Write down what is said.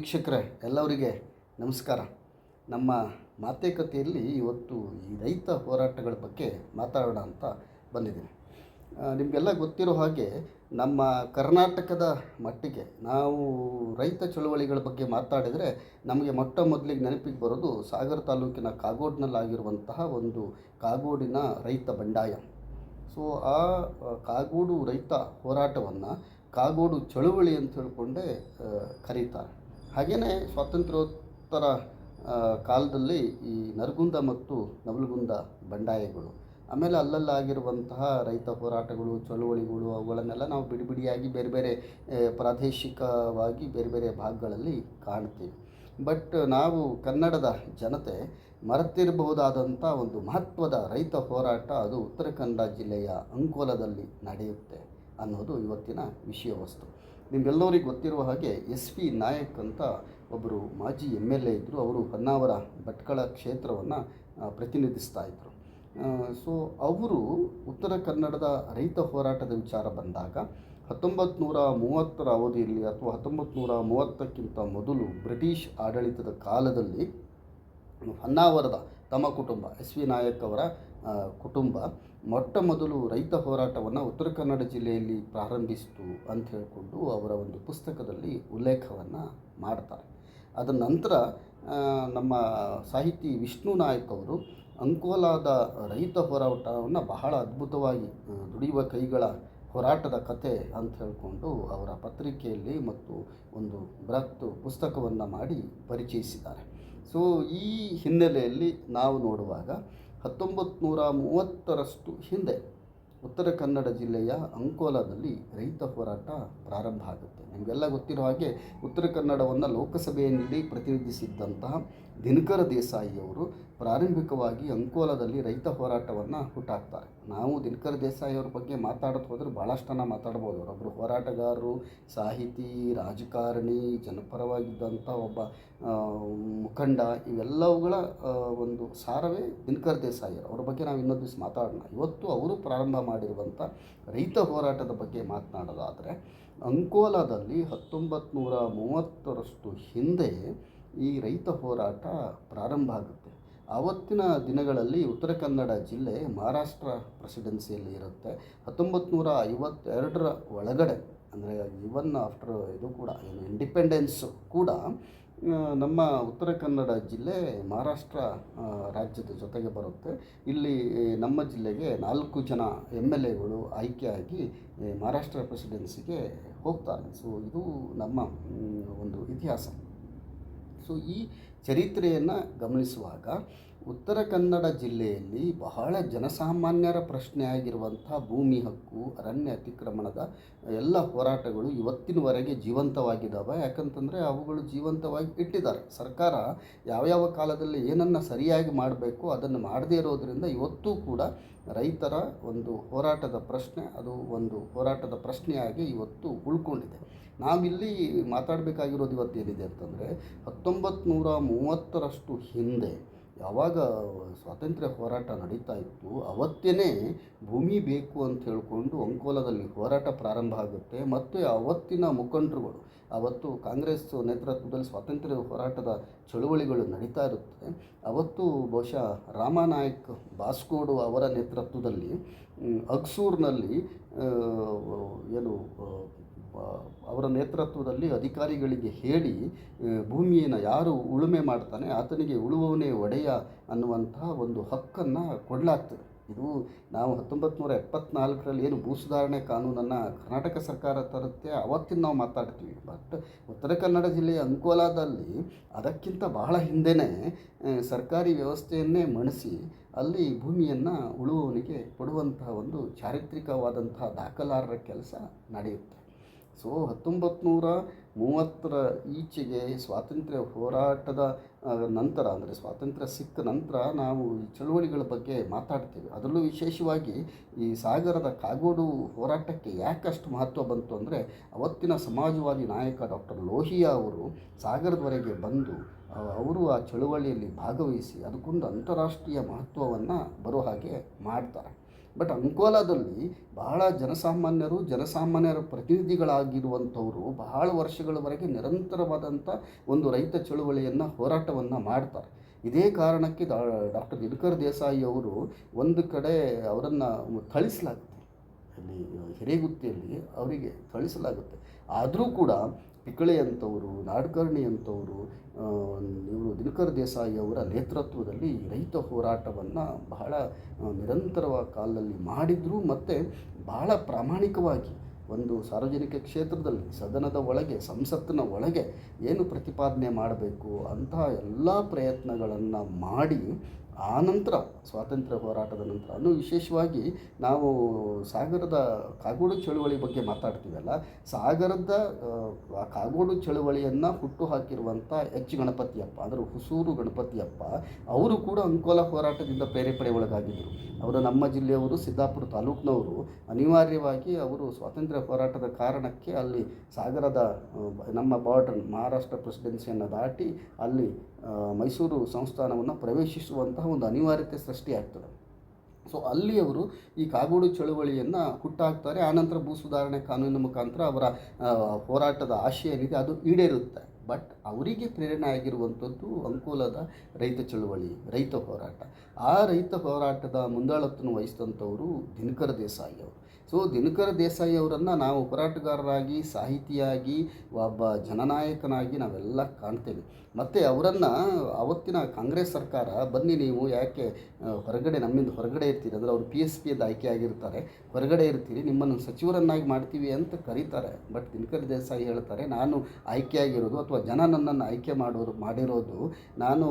ವೀಕ್ಷಕರೇ, ಎಲ್ಲರಿಗೆ ನಮಸ್ಕಾರ. ನಮ್ಮ ಮಾತುಕತೆಯಲ್ಲಿ ಇವತ್ತು ಈ ರೈತ ಹೋರಾಟಗಳ ಬಗ್ಗೆ ಮಾತಾಡೋಣ ಅಂತ ಬಂದಿದ್ದೀನಿ. ನಿಮಗೆಲ್ಲ ಗೊತ್ತಿರೋ ಹಾಗೆ ನಮ್ಮ ಕರ್ನಾಟಕದ ಮಟ್ಟಿಗೆ ನಾವು ರೈತ ಚಳುವಳಿಗಳ ಬಗ್ಗೆ ಮಾತಾಡಿದರೆ ನಮಗೆ ಮೊಟ್ಟ ಮೊದಲಿಗೆ ನೆನಪಿಗೆ ಬರೋದು ಸಾಗರ ತಾಲೂಕಿನ ಕಾಗೋಡಿನಲ್ಲಾಗಿರುವಂತಹ ಒಂದು ಕಾಗೋಡಿನ ರೈತ ಬಂಡಾಯ. ಸೊ, ಆ ಕಾಗೋಡು ರೈತ ಹೋರಾಟವನ್ನು ಕಾಗೋಡು ಚಳುವಳಿ ಅಂತ ಹೇಳಿಕೊಂಡೇ ಕರೀತಾರೆ. ಹಾಗೆಯೇ ಸ್ವಾತಂತ್ರ್ಯೋತ್ತರ ಕಾಲದಲ್ಲಿ ಈ ನರಗುಂದ ಮತ್ತು ನವಲಗುಂದ ಬಂಡಾಯಗಳು, ಆಮೇಲೆ ಅಲ್ಲಲ್ಲಾಗಿರುವಂತಹ ರೈತ ಹೋರಾಟಗಳು, ಚಳುವಳಿಗಳು, ಅವುಗಳನ್ನೆಲ್ಲ ನಾವು ಬಿಡಿಬಿಡಿಯಾಗಿ ಬೇರೆ ಬೇರೆ ಪ್ರಾದೇಶಿಕವಾಗಿ ಬೇರೆ ಬೇರೆ ಭಾಗಗಳಲ್ಲಿ ಕಾಣ್ತೀವಿ. ಬಟ್ ನಾವು ಕನ್ನಡದ ಜನತೆ ಮರೆತಿರಬಹುದಾದಂಥ ಒಂದು ಮಹತ್ವದ ರೈತ ಹೋರಾಟ ಅದು ಉತ್ತರ ಕನ್ನಡ ಜಿಲ್ಲೆಯ ಅಂಕೋಲದಲ್ಲಿ ನಡೆಯುತ್ತೆ ಅನ್ನೋದು ಇವತ್ತಿನ ವಿಷಯ ವಸ್ತು ನಿಮ್ಗೆಲ್ಲರಿಗೂ ಗೊತ್ತಿರುವ ಹಾಗೆ ಎಸ್ ಪಿ ನಾಯಕ್ ಅಂತ ಒಬ್ಬರು ಮಾಜಿ ಎಂ ಎಲ್ ಎ ಇದ್ದರು ಅವರು ಹೊನ್ನಾವರ ಭಟ್ಕಳ ಕ್ಷೇತ್ರವನ್ನು ಪ್ರತಿನಿಧಿಸ್ತಾ ಇದ್ದರು ಸೊ ಅವರು ಉತ್ತರ ಕನ್ನಡದ ರೈತ ಹೋರಾಟದ ವಿಚಾರ ಬಂದಾಗ ಹತ್ತೊಂಬತ್ತು ನೂರ ಮೂವತ್ತರ ಅವಧಿಯಲ್ಲಿ ಅಥವಾ ಹತ್ತೊಂಬತ್ತು ನೂರ ಮೂವತ್ತಕ್ಕಿಂತ ಮೊದಲು ಬ್ರಿಟಿಷ್ ಆಡಳಿತದ ಕಾಲದಲ್ಲಿ ಹೊನ್ನಾವರದ ತಮ್ಮ ಕುಟುಂಬ ಎಸ್ ವಿ ನಾಯಕ್ ಅವರ ಕುಟುಂಬ ಮೊಟ್ಟ ಮೊದಲು ರೈತ ಹೋರಾಟವನ್ನು ಉತ್ತರ ಕನ್ನಡ ಜಿಲ್ಲೆಯಲ್ಲಿ ಪ್ರಾರಂಭಿಸಿತು ಅಂತ ಹೇಳಿಕೊಂಡು ಅವರ ಒಂದು ಪುಸ್ತಕದಲ್ಲಿ ಉಲ್ಲೇಖವನ್ನು ಮಾಡ್ತಾರೆ. ಅದರ ನಂತರ ನಮ್ಮ ಸಾಹಿತಿ ವಿಷ್ಣು ನಾಯಕ್ ಅವರು ಅಂಕೋಲಾದ ರೈತ ಹೋರಾಟವನ್ನು ಬಹಳ ಅದ್ಭುತವಾಗಿ ದುಡಿಯುವ ಕೈಗಳ ಹೋರಾಟದ ಕತೆ ಅಂತ ಹೇಳಿಕೊಂಡು ಅವರ ಪತ್ರಿಕೆಯಲ್ಲಿ ಮತ್ತು ಒಂದು ಬೃಹತ್ ಪುಸ್ತಕವನ್ನು ಮಾಡಿ ಪರಿಚಯಿಸಿದ್ದಾರೆ. ಸೊ ಈ ಹಿನ್ನೆಲೆಯಲ್ಲಿ ನಾವು ನೋಡುವಾಗ ಹತ್ತೊಂಬತ್ತು ನೂರ ಮೂವತ್ತರಷ್ಟು ಹಿಂದೆ ಉತ್ತರ ಕನ್ನಡ ಜಿಲ್ಲೆಯ ಅಂಕೋಲಾದಲ್ಲಿ ರೈತ ಹೋರಾಟ ಪ್ರಾರಂಭ ಆಗುತ್ತೆ. ನಿಮಗೆಲ್ಲ ಗೊತ್ತಿರೋ ಹಾಗೆ ಉತ್ತರ ಕನ್ನಡವನ್ನು ಲೋಕಸಭೆಯಲ್ಲಿ ಪ್ರತಿನಿಧಿಸಿದ್ದಂತಹ ದಿನಕರ ದೇಸಾಯಿಯವರು ಪ್ರಾರಂಭಿಕವಾಗಿ ಅಂಕೋಲಾದಲ್ಲಿ ರೈತ ಹೋರಾಟವನ್ನು ಹುಟ್ಟಾಕ್ತಾರೆ. ನಾವು ದಿನಕರ್ ದೇಸಾಯಿ ಅವ್ರ ಬಗ್ಗೆ ಮಾತಾಡೋದು ಹೋದರೆ ಭಾಳಷ್ಟನ್ನು ಮಾತಾಡ್ಬೋದು. ಅವರೊಬ್ಬರು ಹೋರಾಟಗಾರರು, ಸಾಹಿತಿ, ರಾಜಕಾರಣಿ, ಜನಪರವಾಗಿದ್ದಂಥ ಒಬ್ಬ ಮುಖಂಡ ಇವೆಲ್ಲವುಗಳ ಒಂದು ಸಾರವೇ ದಿನಕರ್ ದೇಸಾಯಿಯರು ಅವ್ರ. ಬಗ್ಗೆ ನಾವು ಇನ್ನೊಂದು ದಿವಸ ಮಾತಾಡೋಣ. ಇವತ್ತು ಅವರು ಪ್ರಾರಂಭ ಮಾಡಿರುವಂಥ ರೈತ ಹೋರಾಟದ ಬಗ್ಗೆ ಮಾತನಾಡೋದಾದರೆ ಅಂಕೋಲಾದಲ್ಲಿ ಹತ್ತೊಂಬತ್ತು ನೂರ ಮೂವತ್ತರಷ್ಟು ಹಿಂದೆ ಈ ರೈತ ಹೋರಾಟ ಪ್ರಾರಂಭ ಆಗುತ್ತೆ. ಆವತ್ತಿನ ದಿನಗಳಲ್ಲಿ ಉತ್ತರ ಕನ್ನಡ ಜಿಲ್ಲೆ ಮಹಾರಾಷ್ಟ್ರ ಪ್ರೆಸಿಡೆನ್ಸಿಯಲ್ಲಿ ಇರುತ್ತೆ. ಹತ್ತೊಂಬತ್ತು ನೂರ ಐವತ್ತೆರಡರ ಒಳಗಡೆ, ಅಂದರೆ ಇವನ್ ಆಫ್ಟರ್ ಇದು ಕೂಡ, ಏನು ಇಂಡಿಪೆಂಡೆನ್ಸು ಕೂಡ ನಮ್ಮ ಉತ್ತರ ಕನ್ನಡ ಜಿಲ್ಲೆ ಮಹಾರಾಷ್ಟ್ರ ರಾಜ್ಯದ ಜೊತೆಗೆ ಬರುತ್ತೆ. ಇಲ್ಲಿ ನಮ್ಮ ಜಿಲ್ಲೆಗೆ ನಾಲ್ಕು ಜನ ಎಂ ಎಲ್ ಎಗಳು ಆಯ್ಕೆಯಾಗಿ ಮಹಾರಾಷ್ಟ್ರ ಪ್ರೆಸಿಡೆನ್ಸಿಗೆ ಹೋಗ್ತಾರೆ. ಸೊ ಇದು ನಮ್ಮ ಒಂದು ಇತಿಹಾಸ. ಸೊ ಈ ಚರಿತ್ರೆಯನ್ನು ಗಮನಿಸುವಾಗ ಉತ್ತರ ಕನ್ನಡ ಜಿಲ್ಲೆಯಲ್ಲಿ ಬಹಳ ಜನಸಾಮಾನ್ಯರ ಪ್ರಶ್ನೆ ಆಗಿರುವಂಥ ಭೂಮಿ ಹಕ್ಕು, ಅರಣ್ಯ ಅತಿಕ್ರಮಣದ ಎಲ್ಲ ಹೋರಾಟಗಳು ಇವತ್ತಿನವರೆಗೆ ಜೀವಂತವಾಗಿದ್ದಾವೆ. ಯಾಕಂತಂದರೆ ಅವುಗಳು ಜೀವಂತವಾಗಿ ಇಟ್ಟಿದ್ದಾರೆ. ಸರ್ಕಾರ ಯಾವ್ಯಾವ ಕಾಲದಲ್ಲಿ ಏನನ್ನು ಸರಿಯಾಗಿ ಮಾಡಬೇಕು ಅದನ್ನು ಮಾಡದೇ ಇರೋದರಿಂದ ಇವತ್ತೂ ಕೂಡ ರೈತರ ಒಂದು ಹೋರಾಟದ ಪ್ರಶ್ನೆ, ಅದು ಒಂದು ಹೋರಾಟದ ಪ್ರಶ್ನೆಯಾಗಿ ಇವತ್ತು ಉಳ್ಕೊಂಡಿದೆ. ನಾವಿಲ್ಲಿ ಮಾತಾಡಬೇಕಾಗಿರೋದು ಇವತ್ತೇನಿದೆ ಅಂತಂದರೆ ಹತ್ತೊಂಬತ್ತು ನೂರ ಮೂವತ್ತರಷ್ಟು ಹಿಂದೆ ಯಾವಾಗ ಸ್ವಾತಂತ್ರ್ಯ ಹೋರಾಟ ನಡೀತಾ ಇತ್ತು ಅವತ್ತೇ ಭೂಮಿ ಬೇಕು ಅಂತ ಹೇಳಿಕೊಂಡು ಅಂಕೋಲದಲ್ಲಿ ಹೋರಾಟ ಪ್ರಾರಂಭ ಆಗುತ್ತೆ. ಮತ್ತು ಅವತ್ತಿನ ಮುಖಂಡರುಗಳು, ಅವತ್ತು ಕಾಂಗ್ರೆಸ್ ನೇತೃತ್ವದಲ್ಲಿ ಸ್ವಾತಂತ್ರ್ಯ ಹೋರಾಟದ ಚಳುವಳಿಗಳು ನಡೀತಾ ಇರುತ್ತೆ. ಅವತ್ತು ಬಹುಶಃ ರಾಮನಾಯಕ್ ಬಾಸ್ಕೋಡು ಅವರ ನೇತೃತ್ವದಲ್ಲಿ ಅಕ್ಸೂರ್ನಲ್ಲಿ ಏನು ಅವರ ನೇತೃತ್ವದಲ್ಲಿ ಅಧಿಕಾರಿಗಳಿಗೆ ಹೇಳಿ ಭೂಮಿಯನ್ನು ಯಾರು ಉಳುಮೆ ಮಾಡ್ತಾನೆ ಆತನಿಗೆ ಉಳುವವನೇ ಒಡೆಯ ಅನ್ನುವಂತಹ ಒಂದು ಹಕ್ಕನ್ನು ಕೊಡಲಾಗ್ತದೆ. ಇದು ನಾವು ಹತ್ತೊಂಬತ್ತು ನೂರ ಎಪ್ಪತ್ನಾಲ್ಕರಲ್ಲಿ ಏನು ಭೂ ಸುಧಾರಣೆ ಕಾನೂನನ್ನು ಕರ್ನಾಟಕ ಸರ್ಕಾರ ತರುತ್ತೆ ಅವತ್ತಿನ ನಾವು ಮಾತಾಡ್ತೀವಿ. ಬಟ್ ಉತ್ತರ ಕನ್ನಡ ಜಿಲ್ಲೆಯ ಅಂಕೋಲಾದಲ್ಲಿ ಅದಕ್ಕಿಂತ ಬಹಳ ಹಿಂದೆನೇ ಸರ್ಕಾರಿ ವ್ಯವಸ್ಥೆಯನ್ನೇ ಮಣಿಸಿ ಅಲ್ಲಿ ಭೂಮಿಯನ್ನು ಉಳುವವನಿಗೆ ಕೊಡುವಂತಹ ಒಂದು ಚಾರಿತ್ರಿಕವಾದಂತಹ ದಾಖಲಾರರ ಕೆಲಸ ನಡೆಯುತ್ತೆ. ಸೊ ಹತ್ತೊಂಬತ್ತು ನೂರ ಮೂವತ್ತರ ಈಚೆಗೆ ಸ್ವಾತಂತ್ರ್ಯ ಹೋರಾಟದ ನಂತರ, ಅಂದರೆ ಸ್ವಾತಂತ್ರ್ಯ ಸಿಕ್ಕ ನಂತರ ನಾವು ಈ ಚಳುವಳಿಗಳ ಬಗ್ಗೆ ಮಾತಾಡ್ತೀವಿ. ಅದರಲ್ಲೂ ವಿಶೇಷವಾಗಿ ಈ ಸಾಗರದ ಕಾಗೋಡು ಹೋರಾಟಕ್ಕೆ ಯಾಕಷ್ಟು ಮಹತ್ವ ಬಂತು ಅಂದರೆ ಅವತ್ತಿನ ಸಮಾಜವಾದಿ ನಾಯಕ ಡಾಕ್ಟರ್ ಲೋಹಿಯಾ ಅವರು ಸಾಗರದವರೆಗೆ ಬಂದು ಅವರು ಆ ಚಳುವಳಿಯಲ್ಲಿ ಭಾಗವಹಿಸಿ, ಅದಕ್ಕೊಂದು ಅಂತಾರಾಷ್ಟ್ರೀಯ ಮಹತ್ವವನ್ನು ಬರೋ ಹಾಗೆ ಮಾಡ್ತಾರೆ. ಬಟ್ ಅಂಕೋಲಾದಲ್ಲಿ ಬಹಳ ಜನಸಾಮಾನ್ಯರು, ಜನಸಾಮಾನ್ಯರ ಪ್ರತಿನಿಧಿಗಳಾಗಿರುವಂಥವರು ಬಹಳ ವರ್ಷಗಳವರೆಗೆ ನಿರಂತರವಾದಂಥ ಒಂದು ರೈತ ಚಳುವಳಿಯನ್ನು ಹೋರಾಟವನ್ನು ಮಾಡ್ತಾರೆ. ಇದೇ ಕಾರಣಕ್ಕೆ ಡಾಕ್ಟರ್ ದಿನಕರ್ ದೇಸಾಯಿ ಅವರು ಒಂದು ಕಡೆ ಅವರನ್ನು ಥಳಿಸಲಾಗುತ್ತೆ. ಅಲ್ಲಿ ಹಿರೇಗುತ್ತಿಯಲ್ಲಿ ಅವರಿಗೆ ಥಳಿಸಲಾಗುತ್ತೆ. ಆದರೂ ಕೂಡ ಪಿಕಳೆ ಅಂಥವರು ನಾಡ್ಕರ್ಣಿ ಅಂಥವರು ದಿನಕರ್ ದೇಸಾಯಿ ಅವರ ನೇತೃತ್ವದಲ್ಲಿ ರೈತ ಹೋರಾಟವನ್ನು ಬಹಳ ನಿರಂತರವಾಗಿ ಕಾಲದಲ್ಲಿ ಮಾಡಿದರು ಮತ್ತು ಬಹಳ ಪ್ರಾಮಾಣಿಕವಾಗಿ ಒಂದು ಸಾರ್ವಜನಿಕ ಕ್ಷೇತ್ರದಲ್ಲಿ, ಸದನದ ಒಳಗೆ, ಸಂಸತ್ತಿನ ಒಳಗೆ ಏನು ಪ್ರತಿಪಾದನೆ ಮಾಡಬೇಕು ಅಂತಹ ಎಲ್ಲ ಪ್ರಯತ್ನಗಳನ್ನು ಮಾಡಿ ಆನಂತರ ಸ್ವಾತಂತ್ರ್ಯ ಹೋರಾಟದ ನಂತರ ಅನ್ನು ವಿಶೇಷವಾಗಿ ನಾವು ಸಾಗರದ ಕಾಗೋಡು ಚಳುವಳಿ ಬಗ್ಗೆ ಮಾತಾಡ್ತೀವಲ್ಲ ಸಾಗರದ ಆ, ಕಾಗೋಡು ಚಳುವಳಿಯನ್ನು ಹುಟ್ಟು ಹಾಕಿರುವಂಥ ಎಚ್ ಗಣಪತಿಯಪ್ಪ ಅಂದರೆ ಹುಸೂರು ಗಣಪತಿಯಪ್ಪ ಅವರು ಕೂಡ ಅಂಕೋಲ ಹೋರಾಟದಿಂದ ಪ್ರೇರೇಪಣೆ ಒಳಗಾಗಿದ್ದರು ಅವರು ನಮ್ಮ ಜಿಲ್ಲೆಯವರು ಸಿದ್ದಾಪುರ ತಾಲೂಕಿನವರು ಅನಿವಾರ್ಯವಾಗಿ ಅವರು ಸ್ವಾತಂತ್ರ್ಯ ಹೋರಾಟದ ಕಾರಣಕ್ಕೆ ಅಲ್ಲಿ ಸಾಗರದ ಆ, ನಮ್ಮ ಬಾರ್ಡರ್ ಮಹಾರಾಷ್ಟ್ರ ಪ್ರೆಸಿಡೆನ್ಸಿಯನ್ನು ದಾಟಿ ಅಲ್ಲಿ ಆ, ಮೈಸೂರು ಸಂಸ್ಥಾನವನ್ನು ಪ್ರವೇಶಿಸುವಂತಹ ಒಂದು ಅನಿವಾರ್ಯತೆ ಸೃಷ್ಟಿಯಾಗ್ತದೆ. ಸೊ ಅಲ್ಲಿ ಅವರು ಈ ಕಾಗೋಡು ಚಳುವಳಿಯನ್ನು ಹುಟ್ಟಾಕ್ತಾರೆ, ಆನಂತರ ಭೂ ಸುಧಾರಣೆ ಕಾನೂನಿನ ಮುಖಾಂತರ ಅವರ ಹೋರಾಟದ ಆಶಯ ಏನಿದೆ ಅದು ಈಡೇರುತ್ತೆ. ಬಟ್ ಅವರಿಗೆ ಪ್ರೇರಣೆ ಆಗಿರುವಂಥದ್ದು ಅಂಕೋಲದ ರೈತ ಚಳುವಳಿ, ರೈತ ಹೋರಾಟ. ಆ ರೈತ ಹೋರಾಟದ ಮುಂದಾಳತ್ವವನ್ನು ವಹಿಸಿದಂಥವರು ದಿನಕರ ದೇಸಾಯಿ ಅವರು. ಸೊ ದಿನಕರ ದೇಸಾಯಿ ಅವರನ್ನು ನಾವು ಹೋರಾಟಗಾರರಾಗಿ, ಸಾಹಿತಿಯಾಗಿ, ಒಬ್ಬ ಜನನಾಯಕನಾಗಿ ನಾವೆಲ್ಲ ಕಾಣ್ತೇವೆ. ಮತ್ತು ಅವರನ್ನು ಅವತ್ತಿನ ಕಾಂಗ್ರೆಸ್ ಸರ್ಕಾರ, ಬನ್ನಿ ನೀವು ಯಾಕೆ ಹೊರಗಡೆ ನಮ್ಮಿಂದ ಹೊರಗಡೆ ಇರ್ತೀರಿ? ಅಂದರೆ ಅವರು ಪಿ ಎಸ್ ಪಿಯಿಂದ ಆಯ್ಕೆ ಆಗಿರ್ತಾರೆ. ಹೊರಗಡೆ ಇರ್ತೀರಿ, ನಿಮ್ಮನ್ನು ಸಚಿವರನ್ನಾಗಿ ಮಾಡ್ತೀವಿ ಅಂತ ಕರೀತಾರೆ. ಬಟ್ ದಿನಕರ್ ದೇಸಾಯಿ ಹೇಳ್ತಾರೆ, ನಾನು ಆಯ್ಕೆಯಾಗಿರೋದು ಅಥವಾ ಜನ ನನ್ನನ್ನು ಆಯ್ಕೆ ಮಾಡೋರು ಮಾಡಿರೋದು ನಾನು